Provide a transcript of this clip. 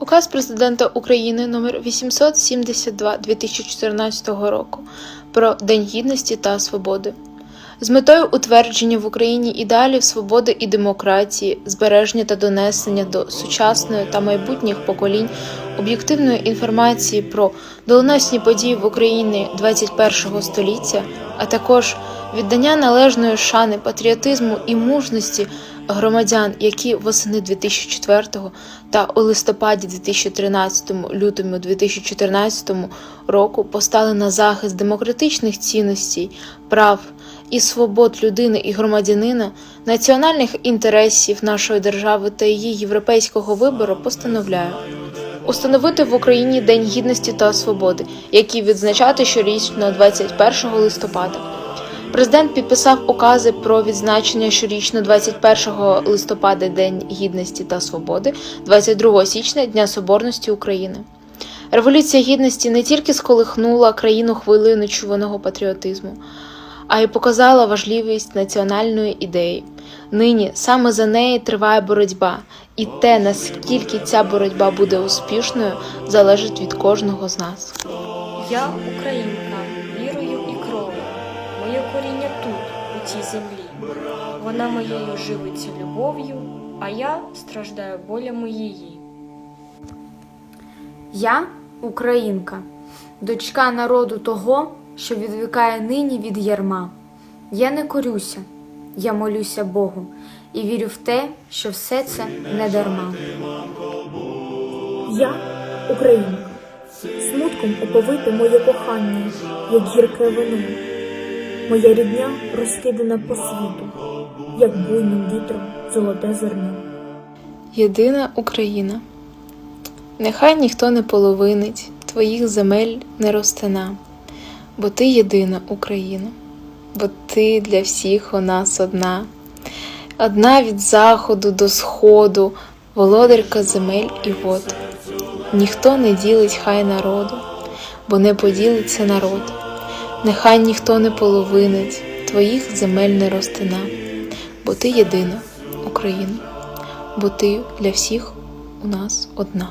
Указ президента України номер 872 2014 року про День гідності та свободи. З метою утвердження в Україні ідеалів свободи і демократії, збереження та донесення до сучасної та майбутніх поколінь об'єктивної інформації про доленосні події в Україні 21 століття, а також віддання належної шани патріотизму і мужності громадян, які восени 2004 та у листопаді 2013, лютому 2014 року постали на захист демократичних цінностей, прав і свобод людини і громадянина, національних інтересів нашої держави та її європейського вибору постановляю. Установити в Україні День гідності та свободи, який відзначати щорічно 21 листопада. Президент підписав укази про відзначення щорічно 21 листопада День гідності та свободи, 22 січня Дня Соборності України. Революція гідності не тільки сколихнула країну хвилею нечуваного патріотизму, а й показала важливість національної ідеї. Нині саме за неї триває боротьба, і те, наскільки ця боротьба буде успішною, залежить від кожного з нас. Я українка, коріння тут, у цій землі. Вона моєю живиться любов'ю, а я страждаю болями її. Я українка, дочка народу того, що відвикає нині від ярма. Я не корюся, я молюся Богу і вірю в те, що все це не дарма. Я українка, смутком оповите моє кохання, як гірке вино. Моя рідня розкидана по світу, як буйним вітром золоте зерно. Єдина Україна. Нехай ніхто не половинить, твоїх земель не розтина, бо ти єдина Україна, бо ти для всіх у нас одна, одна від заходу до сходу, володарка земель і вод. Ніхто не ділить хай народу, бо не поділиться народ. Нехай ніхто не половинить, твоїх земель не ростина, бо ти єдина Україна, бо ти для всіх у нас одна.